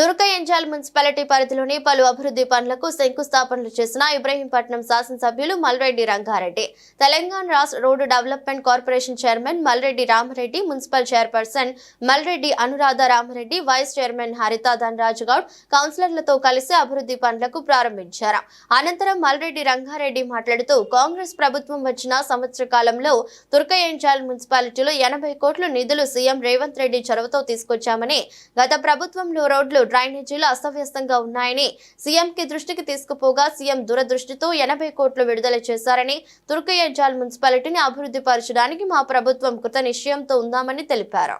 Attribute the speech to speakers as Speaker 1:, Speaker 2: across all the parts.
Speaker 1: దుర్గయంజాల్ municipality పరిధిలోని పలు అభివృద్ధి పనులకు శంకుస్థాపనలు చేసిన ఇబ్రహీంపట్నం శాసనసభ్యులు మల్రెడ్డి రంగారెడ్డి. తెలంగాణ రాష్ట్ర road development corporation chairman Malreddy Ramareddy municipal chairperson Malreddy Anuradha Ramareddy vice chairman Haritha Dhanaraju Goud కౌన్సిలర్లతో కలిసి అభివృద్ధి పనులకు ప్రారంభించారు. అనంతరం మల్రెడ్డి రంగారెడ్డి మాట్లాడుతూ కాంగ్రెస్ ప్రభుత్వం వచ్చిన సంవత్సర కాలంలో తుర్కయంజాల్ మున్సిపాలిటీలో ఎనభై కోట్ల నిధులు సీఎం రేవంత్ రెడ్డి చొరవతో తీసుకొచ్చామని గత ప్రభుత్వంలో రోడ్లు డ్రైనేజీలు అస్తవ్యస్తంగా ఉన్నాయని సీఎంకి దృష్టికి తీసుకుపోగా సీఎం దురదృష్టితో ఎనభై కోట్లు విడుదల చేశారని తుర్కయంజాల్ మున్సిపాలిటీని అభివృద్ధి పరచడానికి మా ప్రభుత్వం కృత నిశ్చయంతో ఉందామని తెలిపారు.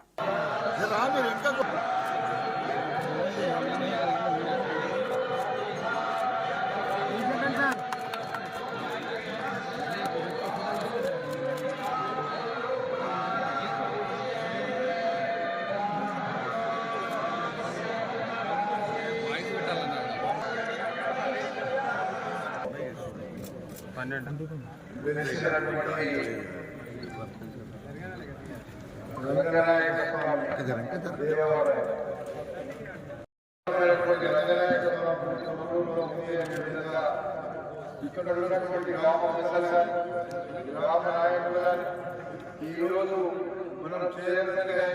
Speaker 2: ఇక్కడ ఉన్నటువంటి గ్రామ పెద్దలు కానీ గ్రామ నాయకులు కానీ ఈరోజు మనం చేయాల్సిందిగా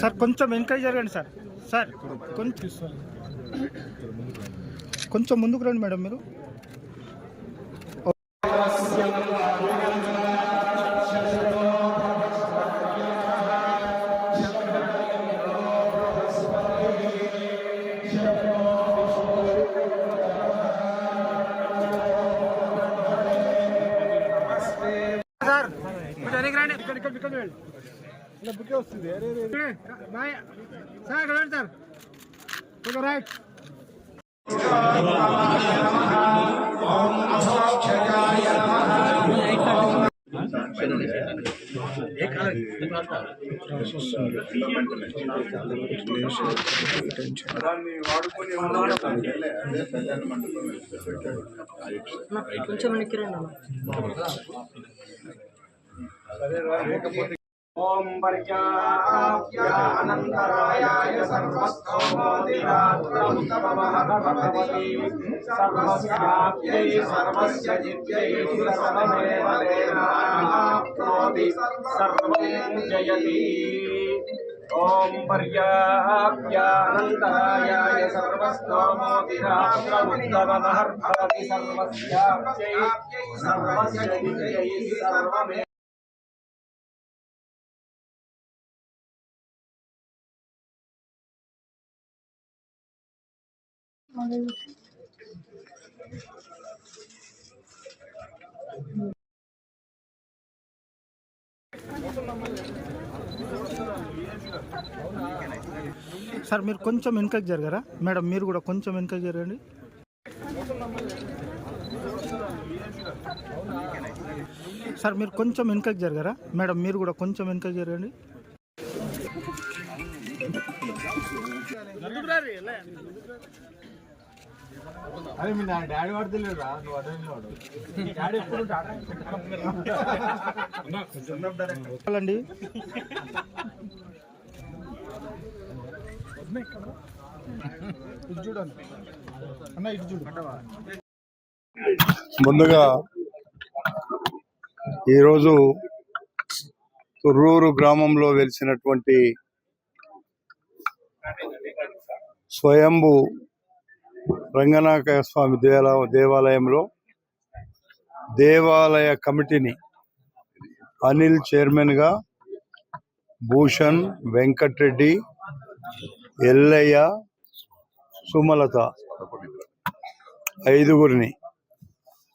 Speaker 3: సార్ కొంచెం ఎంకరేజ్ జరగండి సార్. సార్ కొంచెం కొంచెం ముందుకు రండి మేడం మీరు. ఇక్కడ వెళ్ళి? ఇలా బుకే వస్తుంది. బాయ్. సార్ ఇక్కడ రండి సార్? కొంచెం రైట్.
Speaker 4: కొంచెం వెనక్కి రండి అన్న.
Speaker 5: ఓం పర్యాప్యానంతరాయాయ సర్వస్థోమోదిరాత్రముత్తమమహద్భవతి సర్వస్యాప్యై సర్వస్య జిత్యై సర్వమేవ సర్వం జయతి ఓం పర్యాప్యానంతరాయాయ సర్వస్థోమోదిరాత్రముత్తమమహద్భవతి సర్వస్యాప్యై సర్వస్య జిత్యై సర్వమే
Speaker 3: సార్ మీరు కొంచెం వెనుకకి జరగరా? మేడం మీరు కూడా కొంచెం వెనుకకి జరగండి. సార్ మీరు కొంచెం వెనుకకి జరగరా? మేడం మీరు కూడా కొంచెం వెనుకకి జరగండి.
Speaker 5: అరే మీ నా డాడీ వాడుతలేడు రా నువ్వు అదే వాడు? డాడీ ఎప్పుడు
Speaker 3: అండి ఇటు చూడండి అన్న ఇటు చూడు
Speaker 2: ముందుగా ఈరోజు తుర్రూరు గ్రామంలో వెలిసినటువంటి స్వయంభు రంగనాయక స్వామి దేవాల దేవాలయంలో దేవాలయ కమిటీని అనిల్ చైర్మన్గా భూషణ్ వెంకట్రెడ్డి ఎల్లయ్య సుమలత ఐదుగురిని.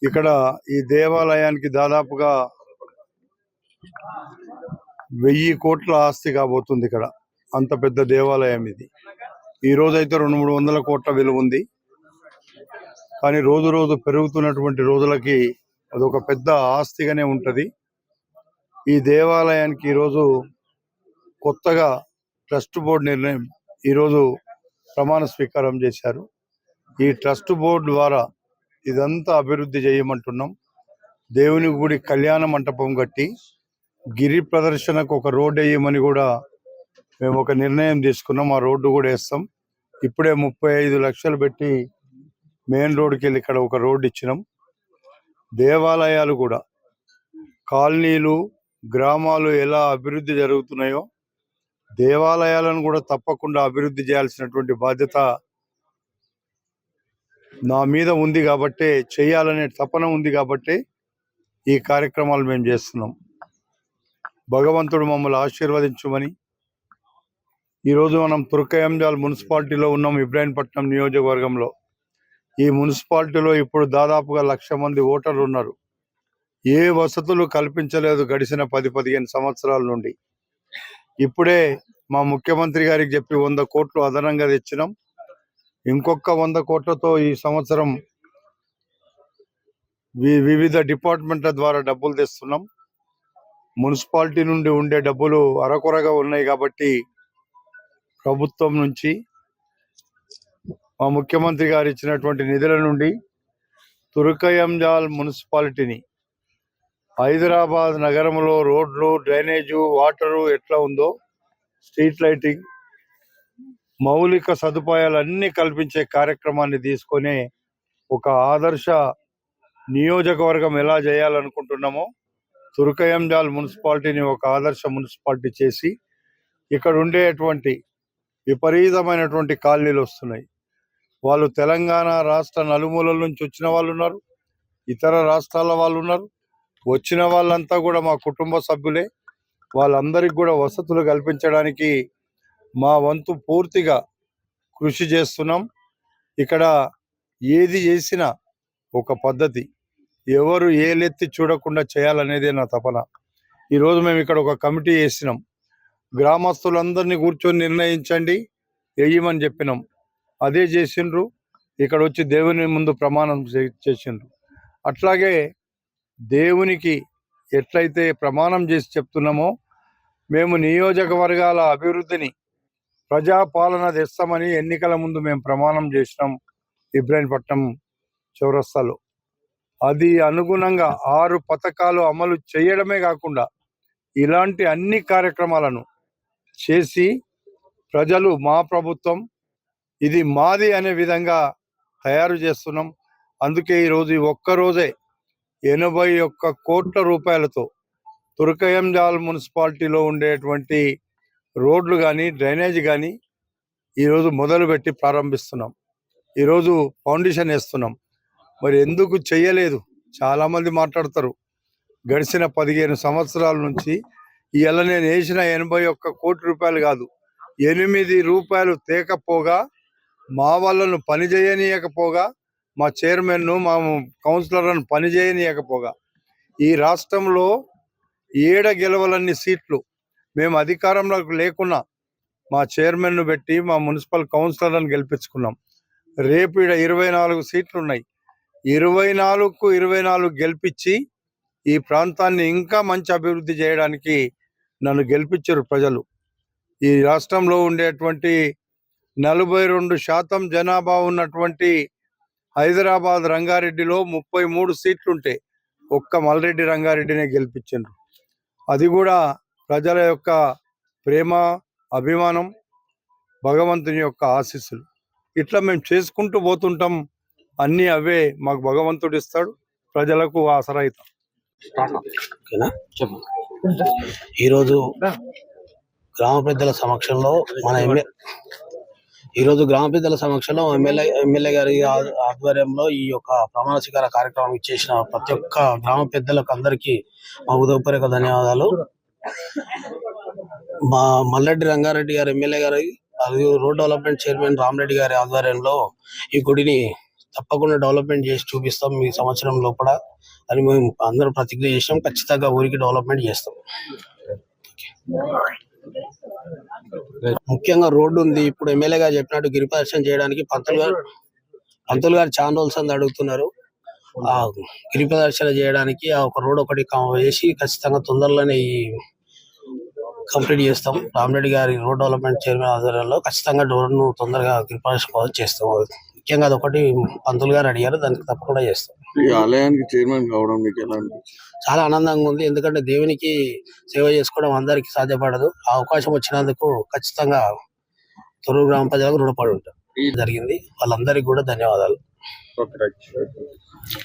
Speaker 2: ఇక్కడ ఈ దేవాలయానికి దాదాపుగా వెయ్యి కోట్ల ఆస్తి కాబోతుంది ఇక్కడ. అంత పెద్ద దేవాలయం ఇది. ఈ రోజైతే రెండు మూడు వందల కోట్ల విలువ ఉంది. కానీ రోజు రోజు పెరుగుతున్నటువంటి రోజులకి అదొక పెద్ద ఆస్తిగానే ఉంటది. ఈ దేవాలయానికి ఈరోజు కొత్తగా ట్రస్ట్ బోర్డు నిర్ణయం ఈరోజు ప్రమాణ స్వీకారం చేశారు. ఈ ట్రస్ట్ బోర్డు ద్వారా ఇదంతా అభివృద్ధి చేయమంటున్నాం. దేవుని గుడి కళ్యాణ మంటపం కట్టి గిరి ప్రదర్శనకు ఒక రోడ్డు వేయమని కూడా మేము ఒక నిర్ణయం తీసుకున్నాం. ఆ రోడ్డు కూడా వేస్తాం. ఇప్పుడే ముప్పై ఐదు లక్షలు పెట్టి మెయిన్ రోడ్కి వెళ్ళి ఇక్కడ ఒక రోడ్డు ఇచ్చినాం. దేవాలయాలు కూడా కాలనీలు గ్రామాలు ఎలా అభివృద్ధి జరుగుతున్నాయో దేవాలయాలను కూడా తప్పకుండా అభివృద్ధి చేయాల్సినటువంటి బాధ్యత నా మీద ఉంది కాబట్టే చేయాలనే తపన ఉంది కాబట్టి ఈ కార్యక్రమాలు మేము చేస్తున్నాం. భగవంతుడు మమ్మల్ని ఆశీర్వదించమని ఈరోజు మనం తుర్కయంజాల్ మున్సిపాలిటీలో ఉన్నాం ఇబ్రాహీంపట్నం నియోజకవర్గంలో. ఈ మున్సిపాలిటీలో ఇప్పుడు దాదాపుగా లక్ష మంది ఓటర్లు ఉన్నారు. ఏ వసతులు కల్పించలేదు గడిచిన పది పదిహేను సంవత్సరాల నుండి. ఇప్పుడే మా ముఖ్యమంత్రి గారికి చెప్పి వంద కోట్లు అదనంగా తెచ్చినాం. ఇంకొక వంద కోట్లతో ఈ సంవత్సరం వి- వివిధ డిపార్ట్మెంట్ల ద్వారా డబ్బులు తెస్తున్నాం. మున్సిపాలిటీ నుండి ఉండే డబ్బులు అరకొరగా ఉన్నాయి కాబట్టి ప్రభుత్వం నుంచి మా ముఖ్యమంత్రి గారు ఇచ్చినటువంటి నిధుల నుండి తురుకయంజాల్ మున్సిపాలిటీని హైదరాబాద్ నగరంలో రోడ్లు డ్రైనేజు వాటరు ఎట్లా ఉందో స్ట్రీట్ లైటింగ్ మౌలిక సదుపాయాలన్నీ కల్పించే కార్యక్రమాన్ని తీసుకొని ఒక ఆదర్శ నియోజకవర్గం ఎలా చేయాలనుకుంటున్నామో తురుకయంజాల్ మున్సిపాలిటీని ఒక ఆదర్శ మున్సిపాలిటీ చేసి ఇక్కడ ఉండేటువంటి విపరీతమైనటువంటి కాలనీలు వస్తున్నాయి. వాళ్ళు తెలంగాణ రాష్ట్ర నలుమూలల నుంచి వచ్చిన వాళ్ళు ఉన్నారు ఇతర రాష్ట్రాల వాళ్ళు ఉన్నారు. వచ్చిన వాళ్ళంతా కూడా మా కుటుంబ సభ్యులే. వాళ్ళందరికీ కూడా వసతులు కల్పించడానికి మా వంతు పూర్తిగా కృషి చేస్తున్నాం. ఇక్కడ ఏది చేసినా ఒక పద్ధతి. ఎవరు ఏలెత్తి చూడకుండా చేయాలనేదే నా తపన. ఈరోజు మేము ఇక్కడ ఒక కమిటీ వేసినాం. గ్రామస్తులందరినీ కూర్చొని నిర్ణయించండి వేయమని చెప్పినాం. అదే చేసిండ్రు. ఇక్కడ వచ్చి దేవుని ముందు ప్రమాణం చే- చేసిండ్రు. అట్లాగే దేవునికి ఎట్లయితే ప్రమాణం చేసి చెప్తున్నామో మేము నియోజకవర్గాల అభివృద్ధిని ప్రజాపాలన తెస్తామని ఎన్నికల ముందు మేము ప్రమాణం చేసినాం ఇబ్రాహీంపట్నం చౌరస్తాలో. అది అనుగుణంగా ఆరు పథకాలు అమలు చేయడమే కాకుండా ఇలాంటి అన్ని కార్యక్రమాలను చేసి ప్రజలు మా ప్రభుత్వం ఇది మాది అనే విధంగా తయారు చేస్తున్నాం. అందుకే ఈరోజు ఒక్కరోజే ఒక్క రోజే ఎనభై ఒక్క కోట్ల రూపాయలతో తుర్కయంజాల్ మున్సిపాలిటీలో ఉండేటువంటి రోడ్లు కానీ డ్రైనేజ్ కానీ ఈరోజు మొదలుపెట్టి ప్రారంభిస్తున్నాం. ఈరోజు ఫౌండేషన్ వేస్తున్నాం. మరి ఎందుకు చేయలేదు? చాలామంది మాట్లాడతారు. గడిచిన పదిహేను సంవత్సరాల నుంచి ఇలా నేను వేసిన ఎనభై ఒక్క కోటి రూపాయలు కాదు. ఎనిమిది రూపాయలు తేకపోగా మా వాళ్ళను పని చేయనీయకపోగా మా చైర్మన్ను మా కౌన్సిలర్లను పని చేయనీయకపోగా ఈ రాష్ట్రంలో ఏడ గెలవలన్ని సీట్లు మేము అధికారంలోకి లేకున్నా మా చైర్మన్ను పెట్టి మా మున్సిపల్ కౌన్సిలర్లను గెలిపించుకున్నాం. రేపు ఈడ ఇరవై నాలుగు సీట్లు ఉన్నాయి ఇరవై నాలుగుకు ఇరవై నాలుగు గెలిపించి ఈ ప్రాంతాన్ని ఇంకా మంచి అభివృద్ధి చేయడానికి నన్ను గెలిపించారు ప్రజలు. ఈ రాష్ట్రంలో ఉండేటువంటి నలభై రెండు శాతం జనాభా ఉన్నటువంటి హైదరాబాద్ రంగారెడ్డిలో ముప్పై మూడు సీట్లుంటే ఒక్క మల్రెడ్డి రంగారెడ్డినే గెలిపించారు అది కూడా ప్రజల యొక్క ప్రేమ అభిమానం భగవంతుని యొక్క ఆశీస్సులు. ఇట్లా మేము చేసుకుంటూ పోతుంటాం. అన్నీ అవే మాకు భగవంతుడు ఇస్తాడు. ప్రజలకు
Speaker 4: చెప్పు ఈరోజు గ్రామ పెద్దల సమక్షంలో మన ఎమ్మె ఈరోజు గ్రామ పెద్దల సమక్షంలో ఎమ్మెల్యే ఎమ్మెల్యే గారి ఆధ్వర్యంలో ఈ యొక్క ప్రమాణ స్వీకార కార్యక్రమం ఇచ్చేసిన ప్రతి ఒక్క గ్రామ పెద్దలకు అందరికీ మా ఉదయపూర్వక ధన్యవాదాలు. మా మల్లెడ్డి రంగారెడ్డి గారు ఎమ్మెల్యే గారి రోడ్ డెవలప్మెంట్ చైర్మన్ రామరెడ్డి గారి ఆధ్వర్యంలో ఈ గుడిని తప్పకుండా డెవలప్మెంట్ చేసి చూపిస్తాం ఈ సంవత్సరం లోపల. అని మేము అందరూ ప్రతిజ్ఞ చేసినాం ఖచ్చితంగా ఊరికి డెవలప్మెంట్ చేస్తాం. ముఖ్యంగా రోడ్డు ఉంది. ఇప్పుడు ఎమ్మెల్యే గారు చెప్పినట్టు గిరిప్రదర్శన చేయడానికి పంతులు గారు పంతులు గారు చాలా రోజులు అడుగుతున్నారు. ఆ గిరిప్రదర్శన చేయడానికి ఆ ఒక రోడ్ ఒకటి వేసి ఖచ్చితంగా తొందరలోనే ఈ కంప్లీట్ చేస్తాం. రామరెడ్డి గారి రోడ్ డెవలప్మెంట్ చైర్మన్ ఆధ్వర్యంలో ఖచ్చితంగా డోర్ను తొందరగా గిరి కోసం చేస్తాం. ముఖ్యంగా అదొకటి పంతులు గారు అడిగారు. దానికి తప్పకుండా చేస్తాం.
Speaker 6: ఈ ఆలయానికి చైర్మన్ కావడం మీకు ఎలా అనిపించింది?
Speaker 4: చాలా ఆనందంగా ఉంది. ఎందుకంటే దేవునికి సేవ చేసుకోవడం అందరికీ సాధ్యపడదు. ఆ అవకాశం వచ్చినందుకు ఖచ్చితంగా తొర్రూరు గ్రామ ప్రజలకు రుణపడి ఉంటాం జరిగింది. వాళ్ళందరికీ కూడా ధన్యవాదాలు.
Speaker 6: Okay right.